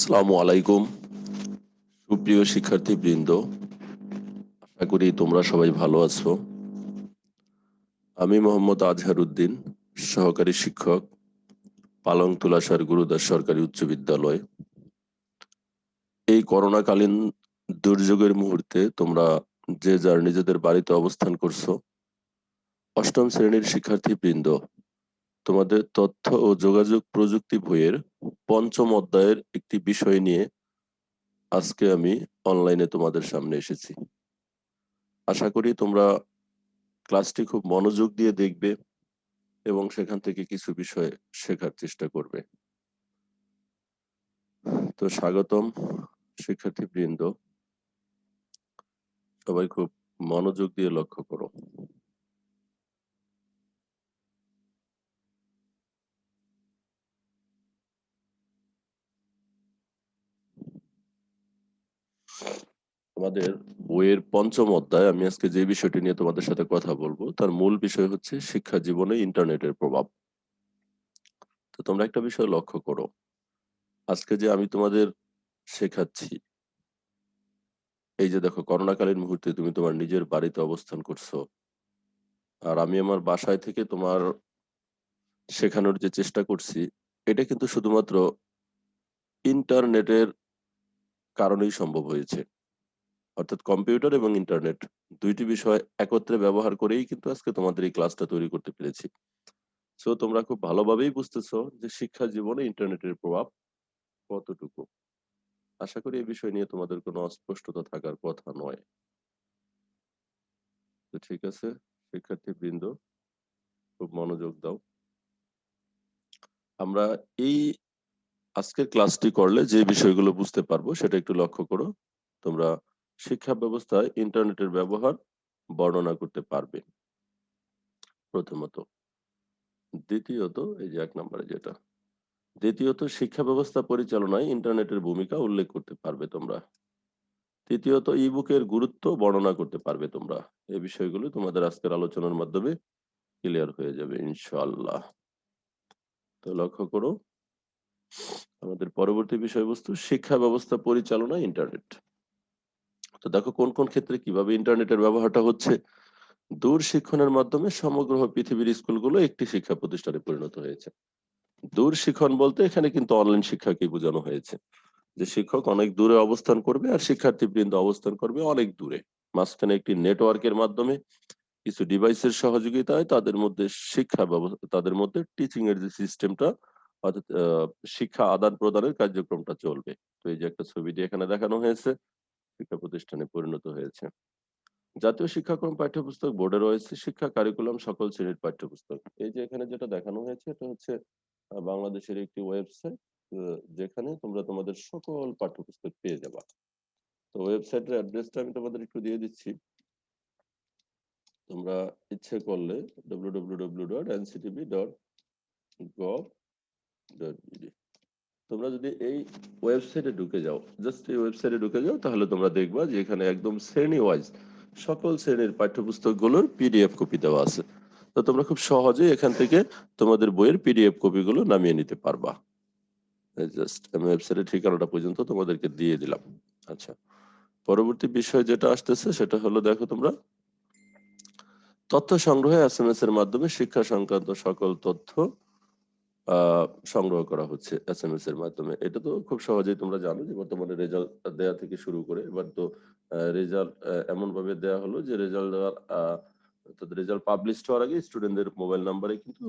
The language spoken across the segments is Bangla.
আসসালামু আলাইকুম। সুপ্রিয় শিক্ষার্থী বৃন্দ আশা করি তোমরা সবাই ভালো আছো। আমি মোহাম্মদ আজহার উদ্দিন, সহকারী শিক্ষক পালং তুলাসার গুরুদাস সরকারি উচ্চ বিদ্যালয়। এই করোনাকালীন দুর্যোগের মুহূর্তে তোমরা যে যার নিজেদের বাড়িতে অবস্থান করছ, অষ্টম শ্রেণির শিক্ষার্থী বৃন্দ তোমাদের তথ্য ও যোগাযোগ প্রযুক্তি বইয়ের পঞ্চম অধ্যায়ের একটি বিষয় নিয়ে আজকে আমি অনলাইনে তোমাদের সামনে এসেছি। আশা করি তোমরা ক্লাসটি খুব মনোযোগ দিয়ে দেখবে এবং সেখান থেকে কিছু বিষয় শেখার চেষ্টা করবে। তো স্বাগতম শিক্ষার্থী বৃন্দ সবাই খুব মনোযোগ দিয়ে লক্ষ্য করো। আমাদের বইয়ের পঞ্চম অধ্যায়, আমি আজকে যে বিষয়টি নিয়ে তোমাদের সাথে কথা বলব, তার মূল বিষয় হচ্ছে শিক্ষা জীবনে ইন্টারনেটের প্রভাব। তো তোমরা একটা বিষয় লক্ষ্য করো। আজকে যে আমি তোমাদের শেখাচ্ছি, এই যে দেখো, করোনাকালীন মুহূর্তে তুমি তোমার নিজের বাড়িতে অবস্থান করছ। আর আমি আমার বাসায় থেকে তোমার শেখানোর যে চেষ্টা করছি, এটা কিন্তু শুধুমাত্র ইন্টারনেটের কারণেই সম্ভব হয়েছে। অর্থাৎ কম্পিউটার এবং ইন্টারনেট দুইটি বিষয় একত্রে ব্যবহার করেই কিন্তু আজকে তোমাদের এই ক্লাসটা তৈরি করতে পেরেছি। সো তোমরা খুব ভালোভাবেই বুঝতেছো যে শিক্ষা জীবনে ইন্টারনেটের প্রভাব কতটুকু। আশা করি এই বিষয় নিয়ে তোমাদের কোনো অস্পষ্টতা থাকার কথা নয়। তো ঠিক আছে শিক্ষার্থী বৃন্দ খুব মনোযোগ দাও। আমরা এই আজকের ক্লাসটি করলে যে বিষয়গুলো বুঝতে পারব সেটা একটু লক্ষ্য করো। তোমরা শিক্ষা ব্যবস্থায় ইন্টারনেটের ব্যবহার বর্ণনা করতে পারবে। প্রথমত। দ্বিতীয়ত, এই যে এক নম্বরে যেটা। দ্বিতীয়ত, শিক্ষা ব্যবস্থা পরিচালনায় ইন্টারনেটের ভূমিকা উল্লেখ করতে পারবে তোমরা। তৃতীয়ত, ইবুকের গুরুত্ব বর্ণনা করতে পারবে তোমরা। এই বিষয়গুলো তোমাদের আজকের আলোচনার মাধ্যমে ক্লিয়ার হয়ে যাবে ইনশাল্লাহ তো লক্ষ্য করো, আমাদের পরবর্তী বিষয়বস্তু, শিক্ষা ব্যবস্থা পরিচালনা ইন্টারনেট। তো দেখো কোন কোন ক্ষেত্রে কীভাবে ইন্টারনেটের ব্যবহারটা হচ্ছে? দূর শিক্ষণের মাধ্যমে সমগ্র পৃথিবীর স্কুলগুলো একটি শিক্ষা প্রতিষ্ঠানে পরিণত হয়েছে। দূর শিক্ষণ বলতে এখানে কিন্তু অনলাইন শিক্ষাকে বোঝানো হয়েছে। যে শিক্ষক অনেক দূরে অবস্থান করবে আর শিক্ষার্থী বৃন্দ অবস্থান করবে অনেক দূরে। মাঝখানে একটি নেটওয়ার্কের মাধ্যমে কিছু ডিভাইসের সহযোগিতায় তাদের মধ্যে শিক্ষা ব্যবস্থা, তাদের মধ্যে টিচিং এর যে সিস্টেমটা অর্থাৎ শিক্ষা আদান প্রদানের কার্যক্রমটা চলবে। তো এই যে একটা ছবিটি এখানে দেখানো হয়েছে। শিক্ষা প্রতিষ্ঠানে পরিণত হয়েছে। জাতীয় শিক্ষাক্রম পাঠ্যপুস্তক বোর্ডে রয়েছে শিক্ষা কারিকুলাম সকল শ্রেণির পাঠ্যপুস্তক। এই যে এখানে যেটা দেখানো হয়েছে, এটা হচ্ছে বাংলাদেশের একটি ওয়েবসাইট যেখানে তোমরা তোমাদের সকল পাঠ্যপুস্তক পেয়ে যাবা। তো ওয়েবসাইটের অ্যাড্রেসটা আমি তোমাদের একটু দিয়ে দিচ্ছি। তোমরা ইচ্ছে করলে www.nctv.gov.bd তোমরা যদি এই ওয়েবসাইটে ঢুকে যাও জাস্ট এই ওয়েবসাইটে ঢুকে যাও, তাহলে তোমরা দেখবা যে এখানে একদম শ্রেণি ওয়াইজ সকল শ্রেণির পাঠ্যপুস্তকগুলোর পিডিএফ কপি দেওয়া আছে। তো তোমরা খুব সহজেই এখান থেকে তোমাদের বইয়ের পিডিএফ কপিগুলো নামিয়ে নিতে পারবা। জাস্ট আমি ওয়েবসাইটের ঠিকানাটা পর্যন্ত তোমাদেরকে দিয়ে দিলাম। আচ্ছা পরবর্তী বিষয় যেটা আসতেছে সেটা হলো দেখো তোমরা, তথ্য সংগ্রহে এস এম এস এর মাধ্যমে শিক্ষা সংক্রান্ত সকল তথ্য সংগ্রহ করা হচ্ছে এস এম এস এর মাধ্যমে। এটা তো খুব সহজেই তোমরা জানো যে বর্তমানে রেজাল্ট দেওয়া থেকে শুরু করে, এবার তো রেজাল্ট এমন ভাবে দেওয়া হলো যে রেজাল্ট দেওয়ার তাদের রেজাল্ট পাবলিশ হওয়ার আগে স্টুডেন্টদের মোবাইল নাম্বারে কিন্তু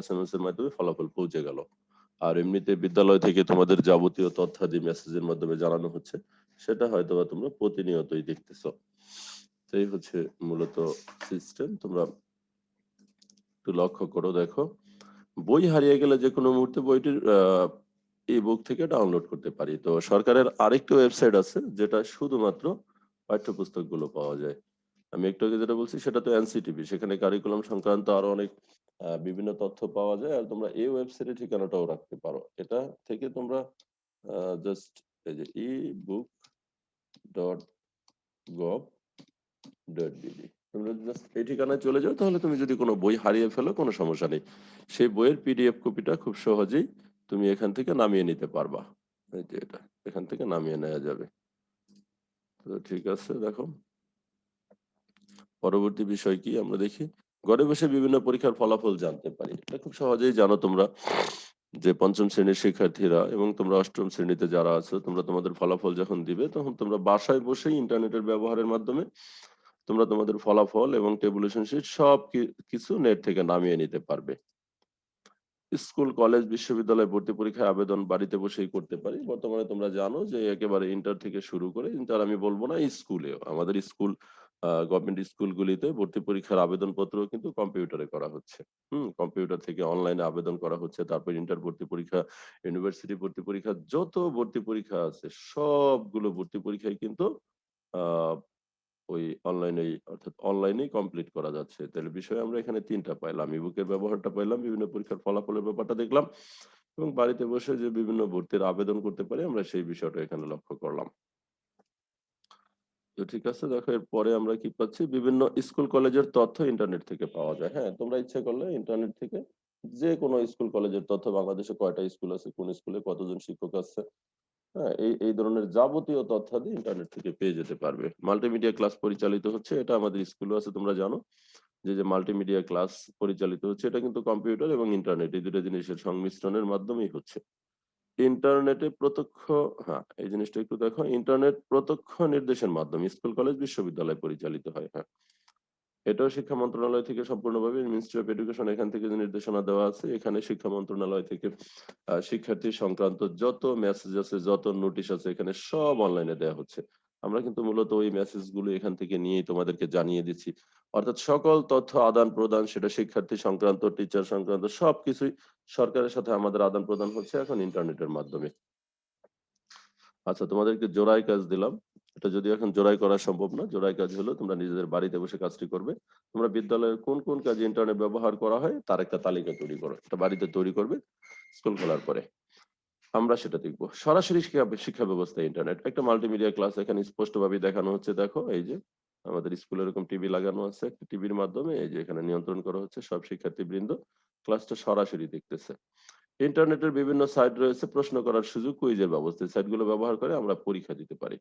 এস এম এস এর মাধ্যমে ফলাফল পৌঁছে গেল। আর এমনিতে বিদ্যালয় থেকে তোমাদের যাবতীয় তথ্যাদি মেসেজের মাধ্যমে জানানো হচ্ছে, সেটা হয়তো বা তোমরা প্রতিনিয়তই দেখতেছো। এই হচ্ছে মূলত সিস্টেম তোমরা একটু লক্ষ্য করো, দেখো। বই হারিয়ে গেলে যে কোনো মুহূর্তে বইটির ই বুক থেকে ডাউনলোড করতে পারি। তো সরকারের আরেকটি ওয়েবসাইট আছে, যেটা শুধুমাত্র পাঠ্যপুস্তকগুলো পাওয়া যায়। আমি একটু আগে যেটা বলছি, সেটা তো এনসিটিভি। সেখানে কারিকুলাম সংক্রান্ত আরও অনেক বিভিন্ন তথ্য পাওয়া যায়, আর তোমরা এই ওয়েবসাইটের ঠিকানাটাও রাখতে পারো। এটা থেকে তোমরা জাস্ট এই যে E book dot gov dot B D তোমরা জাস্ট এই ঠিকানায় চলে যাও, তাহলে তুমি যদি কোনো বই হারিয়ে ফেলো, কোনো সমস্যা নেই। সেই বইয়ের পিডিএফ কপিটা খুব সহজেই তুমি এখান থেকে নামিয়ে নিতে পারবা। এই যে এটা, এখান থেকে নামিয়ে নেওয়া যাবে। তো ঠিক আছে, দেখো। পরবর্তী বিষয় কি? আমরা দেখি। ঘরে বসে বিভিন্ন পরীক্ষার ফলাফল জানতে পারি। এটা খুব সহজেই জানো তোমরা যে পঞ্চম শ্রেণির শিক্ষার্থীরা এবং তোমরা অষ্টম শ্রেণীতে যারা আছো, তোমরা তোমাদের ফলাফল যখন দিবে, তখন তোমরা বাসায় বসেই ইন্টারনেটের ব্যবহারের মাধ্যমে তোমরা তোমাদের ফলাফল এবং টেবুলেশন শিট সব কিছু নেট থেকে নামিয়ে নিতে পারবে। স্কুল কলেজ বিশ্ববিদ্যালয় ভর্তি পরীক্ষায় আবেদন বাড়িতে বসেই করতে পারি। বর্তমানে তোমরা জানো যে একেবারে ইন্টার থেকে শুরু করে ইন্টার আমি বলব না, স্কুলেও। আমাদের স্কুল গভর্নমেন্ট স্কুলগুলিতে ভর্তি পরীক্ষার আবেদনপত্র কিন্তু কম্পিউটারে করা হচ্ছে। হুম কম্পিউটার থেকে অনলাইনে আবেদন করা হচ্ছে, তারপর ইন্টার ভর্তি পরীক্ষা ইউনিভার্সিটি ভর্তি পরীক্ষা, যত ভর্তি পরীক্ষা আছে, সবগুলো ভর্তি পরীক্ষায় কিন্তু ওই অনলাইনে অর্থাৎ অনলাইনেই কমপ্লিট করা যাচ্ছে। তাহলে বিষয় আমরা এখানে তিনটা পাইলাম। ইবুকের ব্যবহারটা পাইলাম, বিভিন্ন পরীক্ষার ফলাফলের ব্যাপারটা দেখলাম এবং বাড়িতে বসে যে বিভিন্ন ভর্তির আবেদন করতে পারি আমরা সেই বিষয়টা এখানে লক্ষ্য করলাম। তো ঠিক আছে, দেখো এরপরে আমরা কি পাচ্ছি? বিভিন্ন স্কুল কলেজের তথ্য ইন্টারনেট থেকে পাওয়া যায়। হ্যাঁ তোমরা ইচ্ছে করলে ইন্টারনেট থেকে যে কোনো স্কুল কলেজের তথ্য, বাংলাদেশে কয়টা স্কুল আছে, কোন স্কুলে কতজন শিক্ষক আছে হ্যাঁ এই এই ধরনের যাবতীয় তথ্যাদি ইন্টারনেট থেকে পেয়ে যেতে পারবে। মাল্টিমিডিয়া ক্লাস পরিচালিত হচ্ছে, এটা আমাদের স্কুলে আছে, তোমরা জানো। যে যে মাল্টিমিডিয়া ক্লাস পরিচালিত হচ্ছে, এটা কিন্তু কম্পিউটার এবং ইন্টারনেট এই দুটো জিনিসের সংমিশ্রণের মাধ্যমেই হচ্ছে। ইন্টারনেটে প্রত্যক্ষ হ্যাঁ এই জিনিসটা একটু দেখো ইন্টারনেট প্রত্যক্ষ নির্দেশের মাধ্যমে স্কুল কলেজ বিশ্ববিদ্যালয় পরিচালিত হয় হ্যাঁ। এটাও শিক্ষা মন্ত্রণালয় থেকে সম্পূর্ণভাবে মিনিস্ট্রি অফ এডুকেশন এখান থেকে নির্দেশনা দেওয়া আছে, এখানে শিক্ষা মন্ত্রণালয় থেকে শিক্ষার্থী সংক্রান্ত যত মেসেজ আছে, যত নোটিশ আছে, এখানে সব অনলাইনে দেওয়া হচ্ছে। আমরা কিন্তু মূলত ওই মেসেজগুলো এখান থেকে নিয়েই তোমাদেরকে জানিয়ে দিচ্ছি। অর্থাৎ সকল তথ্য আদান প্রদান, সেটা শিক্ষার্থী সংক্রান্ত টিচার সংক্রান্ত, সবকিছুই সরকারের সাথে আমাদের আদান প্রদান হচ্ছে এখন ইন্টারনেটের মাধ্যমে। আচ্ছা তোমাদেরকে জোড়াই কাজ দিলাম। এটা যদি এখন জোড়াই করা সম্ভব না, জোড়াই কাজ হলো তোমরা নিজেদের বাড়িতে বসে কাজটি করবে। তোমরা বিদ্যালয়ের কোন কোন কাজে ইন্টারনেট ব্যবহার করা হয় তার একটা তালিকা তৈরি করো এটা বাড়িতে তৈরি করবে, স্কুল খোলার পরে। আমরা সেটা দেখব। সরাসরি শিক্ষা ব্যবস্থা ইন্টারনেট। একটা মাল্টিমিডিয়া ক্লাস এখানে স্পষ্টভাবে দেখানো হচ্ছে, দেখো, এই যে আমাদের স্কুলে এরকম টিভি লাগানো আছে টিভির মাধ্যমে এই যে এখানে নিয়ন্ত্রণ করা হচ্ছে সব শিক্ষার্থী বৃন্দ ক্লাসটা সরাসরি দেখতেছে। ইন্টারনেটের বিভিন্ন সাইট রয়েছে, প্রশ্ন করার সুযোগ কুইজের ব্যবস্থা। সাইটগুলো ব্যবহার করে আমরা পরীক্ষা দিতে পারি।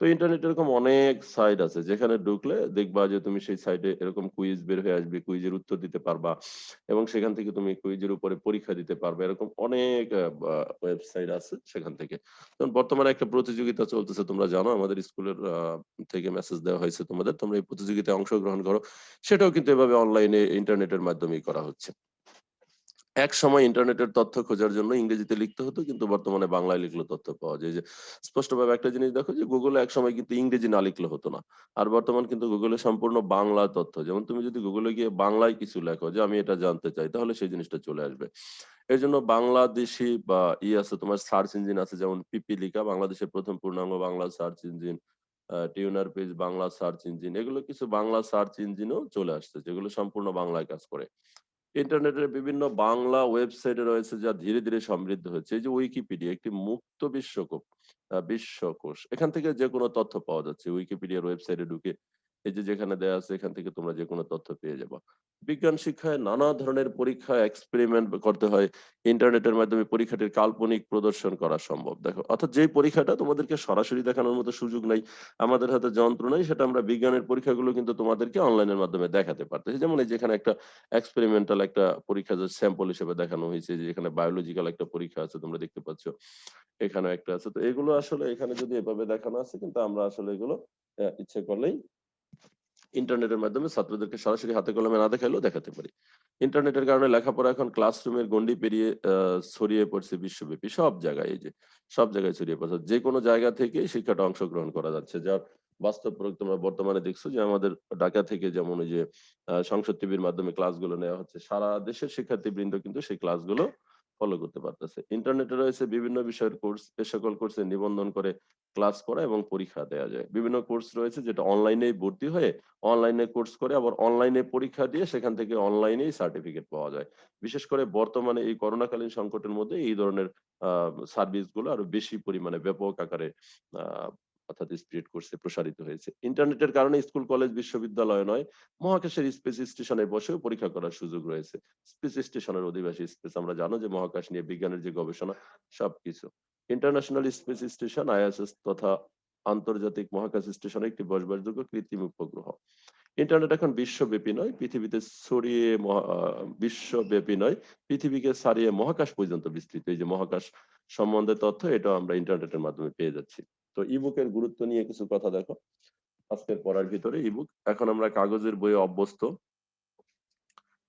তো ইন্টারনেট এরকম অনেক সাইট আছে, যেখানে ঢুকলে দেখবা যে তুমি সেই সাইটে এরকম কুইজ বের হয়ে আসবে, কুইজের উত্তর দিতে পারবা এবং সেখান থেকে তুমি কুইজের উপরে পরীক্ষা দিতে পারবে। এরকম অনেক ওয়েবসাইট আছে সেখান থেকে। বর্তমানে একটা প্রতিযোগিতা চলতেছে, তোমরা জানো, আমাদের স্কুলের থেকে মেসেজ দেওয়া হয়েছে তোমাদের। তোমরা এই প্রতিযোগিতায় অংশগ্রহণ করো। সেটাও কিন্তু এভাবে অনলাইনে ইন্টারনেটের মাধ্যমেই করা হচ্ছে। এক সময় ইন্টারনেটের তথ্য খোঁজার জন্য ইংরেজিতে লিখতে হতো, কিন্তু বর্তমানে বাংলায় লিখলে তথ্য পাওয়া যায়। যে স্পষ্টভাবে একটা জিনিস দেখো যে গুগলে এক সময় কিন্তু ইংরেজি না লিখলে হতো না। আর বর্তমান কিন্তু গুগলে সম্পূর্ণ বাংলা তথ্য। যেমন তুমি যদি গুগলে গিয়ে বাংলায় কিছু লেখো যে আমি এটা জানতে চাই, তাহলে সেই জিনিসটা চলে আসবে। এর জন্য বাংলাদেশি বা ই আছে, তোমার সার্চ ইঞ্জিন আছে, যেমন পিপিলিকা, বাংলাদেশের প্রথম পূর্ণাঙ্গ Bangla search engine tuner page Bangla search engine এগুলো কিছু বাংলা সার্চ ইঞ্জিনও চলে আসছে, যেগুলো সম্পূর্ণ বাংলায় কাজ করে। ইন্টারনেটের বিভিন্ন বাংলা ওয়েবসাইটে রয়েছে যা ধীরে ধীরে সমৃদ্ধ হয়েছে এই যে উইকিপিডিয়া একটি মুক্ত বিশ্বকোষ বিশ্বকোষ। এখান থেকে যে কোনো তথ্য পাওয়া যাচ্ছে। উইকিপিডিয়ার ওয়েবসাইটে ঢুকে এই যে যেখানে দেয়া আছে, এখান থেকে তোমরা যে কোনো তথ্য পেয়ে যাবে। বিজ্ঞান শিক্ষায় নানা ধরনের পরীক্ষা এক্সপেরিমেন্ট করতে হয়। ইন্টারনেটের মাধ্যমে পরীক্ষাটির কাল্পনিক প্রদর্শন করা সম্ভব। দেখো, অর্থাৎ যে পরীক্ষাটা তোমাদেরকে সরাসরি দেখানোর মতো সুযোগ নাই, আমাদের হাতে যন্ত্র নাই, সেটা আমরা বিজ্ঞানের পরীক্ষাগুলো কিন্তু তোমাদেরকে অনলাইনের মাধ্যমে দেখাতে পারতেছি। যেমন এই যেখানে একটা এক্সপেরিমেন্টাল একটা পরীক্ষা স্যাম্পল হিসেবে দেখানো হয়েছে যেখানে বায়োলজিক্যাল একটা পরীক্ষা আছে, তোমরা দেখতে পাচ্ছ। এখানে একটা আছে। তো এগুলো আসলে এখানে যদি এভাবে দেখানো আছে, কিন্তু আমরা আসলে এগুলো ইচ্ছে করলেই ইন্টারনেটের মাধ্যমে ছাত্রদেরকে সরাসরি হাতে কলমে না দেখাইলেও দেখাতে পারি। ইন্টারনেটের কারণে লেখাপড়া এখন ক্লাসরুমের গন্ডি পেরিয়ে ছড়িয়ে পড়ছে বিশ্বব্যাপী সব জায়গায়। এই যে সব জায়গায় ছড়িয়ে পড়ছে। যে কোনো জায়গা থেকে শিক্ষাটা অংশগ্রহণ করা যাচ্ছে। যার বাস্তব প্রয়োগ তোমরা বর্তমানে দেখছ যে আমাদের ঢাকা থেকে যেমন ওই যে সংসদ টিভির মাধ্যমে ক্লাসগুলো নেওয়া হচ্ছে, সারা দেশের শিক্ষার্থী বৃন্দ কিন্তু সেই ক্লাসগুলো ফলো করতে পারতেছে। ইন্টারনেটে রয়েছে বিভিন্ন বিষয়ের কোর্স এ সকল কোর্সে নিবন্ধন করে ক্লাস করা এবং পরীক্ষা দেওয়া যায়। বিভিন্ন কোর্স রয়েছে যেটা অনলাইনে ভর্তি হয়ে অনলাইনে কোর্স করে আবার অনলাইনে পরীক্ষা দিয়ে সেখান থেকে অনলাইনেই সার্টিফিকেট পাওয়া যায়। বিশেষ করে বর্তমানে এই করোনাকালীন সংকটের মধ্যে এই ধরনের সার্ভিসগুলো আরও বেশি পরিমাণে ব্যাপক আকারে অর্থাৎ স্প্রেড করছে, প্রসারিত হয়েছে। ইন্টারনেটের কারণে স্কুল, কলেজ, বিশ্ববিদ্যালয় নয়, মহাকাশের স্পেস স্টেশনে বসেও পরীক্ষা করার সুযোগ রয়েছে। স্পেস স্টেশনের অধিবাসী স্পেস আমরা জানো যে মহাকাশ নিয়ে বিজ্ঞানের যে গবেষণা, সবকিছু। ইন্টারন্যাশনাল স্পেস স্টেশন আইএসএস তথা আন্তর্জাতিক মহাকাশ স্টেশনে একটি বসবাসযোগ্য কৃত্রিম উপগ্রহ। ইন্টারনেট এখন বিশ্বব্যাপী নয়, পৃথিবীতে ছড়িয়ে বিশ্বব্যাপী নয়, পৃথিবীকে ছাড়িয়ে মহাকাশ পর্যন্ত বিস্তৃত। এই যে মহাকাশ সম্বন্ধে তথ্য এটা আমরা ইন্টারনেটের মাধ্যমে পেয়ে যাচ্ছি। তো ইবুকের গুরুত্ব নিয়ে কিছু কথা দেখো। আজকের পড়ার ভিতরে ইবুক এখন আমরা কাগজের বইয়ে অভ্যস্ত।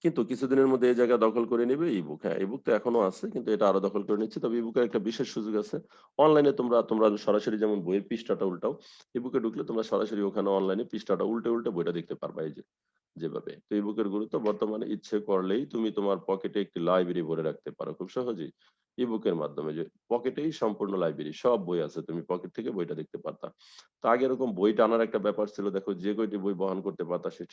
কিন্তু কিছুদিনের মধ্যে এই জায়গা দখল করে নেবে ইবুক হ্যাঁ ইবুক তো এখনও আছে, কিন্তু এটা আরও দখল করে নিচ্ছে। তবে ইবুকের একটা বিশেষ সুযোগ আছে। অনলাইনে তোমরা তোমরা সরাসরি যেমন বইয়ের পৃষ্ঠাটা উল্টাও ইবুকে ঢুকলে তোমরা সরাসরি ওখানে অনলাইনে পৃষ্ঠাটা উল্টে উল্টে বইটা দেখতে পারবা। এই যে যেভাবে। তো ইবুকের গুরুত্ব বর্তমানে ইচ্ছে করলেই তুমি তোমার পকেটে একটি লাইব্রেরি ভরে রাখতে পারো খুব সহজেই। ইবুকের মাধ্যমে যে পকেটেই সম্পূর্ণ লাইব্রেরি, সব বই আছে, তুমি পকেট থেকে বইটা দেখতে পারতা। তো আগে এরকম বই টানার একটা ব্যাপার ছিল, দেখো যে কয়টি বই বহন করতে পারতা সে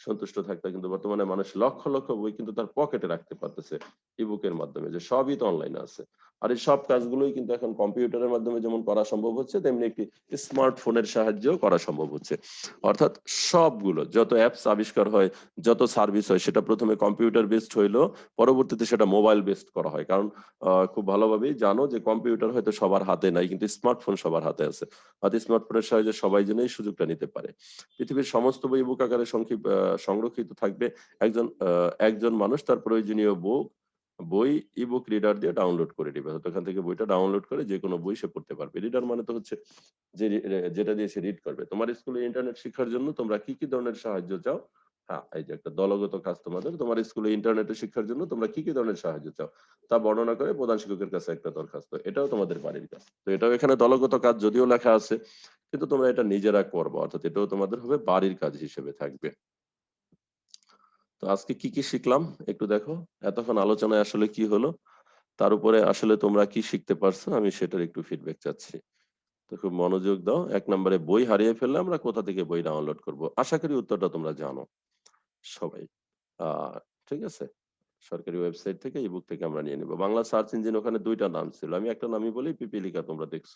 সন্তুষ্ট থাকতো, কিন্তু বর্তমানে মানুষ লক্ষ লক্ষ বই কিন্তু তার পকেটে রাখতে পারতেছে ইবুকের মাধ্যমে, যে সবই তো অনলাইনে আছে। আর এই সব কাজগুলোই কিন্তু এখন কম্পিউটারের মাধ্যমে যেমন করা সম্ভব হচ্ছে তেমনি একটি স্মার্টফোনের সাহায্যেও করা সম্ভব হচ্ছে। অর্থাৎ সবগুলো যত অ্যাপস আবিষ্কার হয় যত সার্ভিস হয় সেটা প্রথমে কম্পিউটার বেসড হইল পরবর্তীতে সেটা মোবাইল বেসড করা হয়। কারণ খুব ভালোভাবেই জানো যে কম্পিউটার হয়তো সবার হাতে নাই কিন্তু স্মার্টফোন সবার হাতে আছে। আর স্মার্টফোনের সাহায্যে সবাই যেন এই সুযোগটা নিতে পারে। পৃথিবীর সমস্ত বই বুক আকারে সংক্ষিপ আহ, সংরক্ষিত থাকবে। একজন একজন মানুষ তার প্রয়োজনীয় বুক বই ইবুক রিডার দিয়ে ডাউনলোড করে হয়তো ওখান থেকে বইটা ডাউনলোড করে যে কোনো বই সে পড়তে পারবে। রিডার মানে তো হচ্ছে যে যেটা দিয়ে সে রিড করবে। তোমার স্কুলে ইন্টারনেট শিক্ষার জন্য তোমরা কি কি ধরনের সাহায্য চাও? হ্যাঁ এই যে একটা দলগত কাজ তোমাদের। তোমার স্কুলে ইন্টারনেটে শিক্ষার জন্য তোমরা কি কি ধরনের সাহায্য চাও? তা বর্ণনা করে প্রধান শিক্ষকের কাছে একটা দরখাস্ত। এটাও তোমাদের বাড়ির কাজ। তো এটাও এখানে দলগত কাজ যদিও লেখা আছে, কিন্তু তোমরা এটা নিজেরা করব। অর্থাৎ এটাও তোমাদের হবে বাড়ির কাজ হিসেবে থাকবে। তো আজকে কি কি শিখলাম? একটু দেখো। এতক্ষণ আলোচনায় আসলে কি হলো? তার উপরে আসলে তোমরা কি শিখতে পারছ? আমি সেটার একটু ফিডব্যাক চাচ্ছি। তো খুব মনোযোগ দাও। এক নম্বরে বই হারিয়ে ফেললে আমরা কোথা থেকে বই ডাউনলোড করব? আশা করি উত্তরটা তোমরা জানো। সবাই। ঠিক আছে? সরকারি ওয়েবসাইট থেকে ইবুক থেকে আমরা নিয়ে নিব। বাংলা সার্চ ইঞ্জিন ওখানে দুইটা নাম ছিল। আমি একটা নামই বলি, পিপিলিকা তোমরা দেখছ।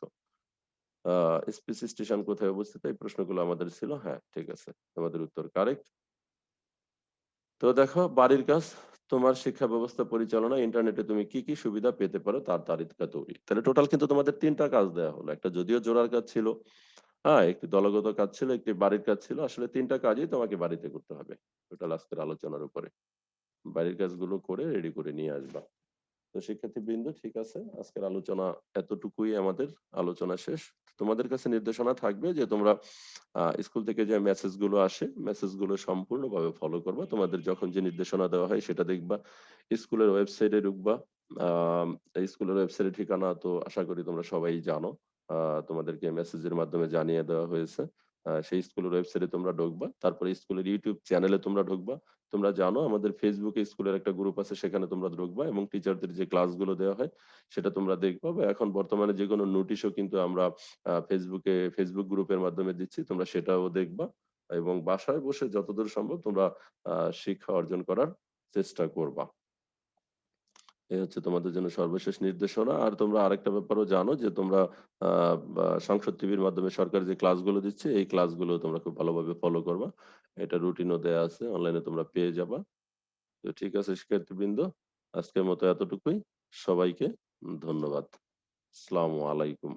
স্পেস স্টেশন কোথায় অবস্থিত? এই প্রশ্নগুলো আমাদের ছিল। হ্যাঁ ঠিক আছে। তোমাদের উত্তর কারেক্ট তো দেখো, বাড়ির কাজ, তোমার শিক্ষা ব্যবস্থা পরিচালনা, ইন্টারনেটে তুমি কি কি সুবিধা পেতে পারো তার তালিকা তৈরি। তাহলে টোটাল কিন্তু তোমাদের তিনটা কাজ দেওয়া হলো। একটা যদিও জোড়ার কাজ ছিল হ্যাঁ একটি দলগত কাজ ছিল, একটি বাড়ির কাজ ছিল, আসলে তিনটা কাজই তোমাকে বাড়িতে করতে হবে টোটাল আজকের আলোচনার উপরে। বাড়ির কাজগুলো করে রেডি করে নিয়ে আসবা। তো শিক্ষার্থী বৃন্দ ঠিক আছে, আজকের আলোচনা এতটুকুই আমাদের, আলোচনা শেষ। তোমাদের কাছে নির্দেশনা থাকবে যে তোমরা স্কুল থেকে যে মেসেজগুলো আসে মেসেজগুলো সম্পূর্ণভাবে ফলো করবা। তোমাদের যখন যে নির্দেশনা দেওয়া হয় সেটা দেখবা। স্কুলের ওয়েবসাইটে ঢুকবা। স্কুলের ওয়েবসাইটের ঠিকানা তো আশা করি তোমরা সবাই জানো। তোমাদেরকে মেসেজের মাধ্যমে জানিয়ে দেওয়া হয়েছে। সেই স্কুলের ওয়েবসাইটে তোমরা ঢুকবা। তারপরে স্কুলের ইউটিউব চ্যানেলে তোমরা ঢুকবা। তোমরা জানো, আমাদের ফেসবুকে স্কুলের একটা গ্রুপ আছে, সেখানে তোমরা ঢুকবা এবং টিচারদের যে ক্লাসগুলো দেওয়া হয়, সেটা তোমরা দেখবা। বা এখন বর্তমানে যে কোনো নোটিশও কিন্তু আমরা ফেসবুকে ফেসবুক গ্রুপের মাধ্যমে দিচ্ছি, তোমরা সেটাও দেখবা এবং বাসায় বসে যতদূর সম্ভব তোমরা শিক্ষা অর্জন করার চেষ্টা করবা। এই হচ্ছে তোমাদের জন্য সর্বশেষ নির্দেশনা। আর তোমরা আরেকটা ব্যাপারও জানো যে তোমরা সংসদ টিভির মাধ্যমে সরকার যে ক্লাসগুলো দিচ্ছে, এই ক্লাসগুলো তোমরা খুব ভালোভাবে ফলো করবা। এটা রুটিনও দেয়া আছে অনলাইনে তোমরা পেয়ে যাবা। তো ঠিক আছে, শিক্ষার্থীবৃন্দ, আজকের মতো এতটুকুই। সবাইকে ধন্যবাদ। আসসালামু আলাইকুম।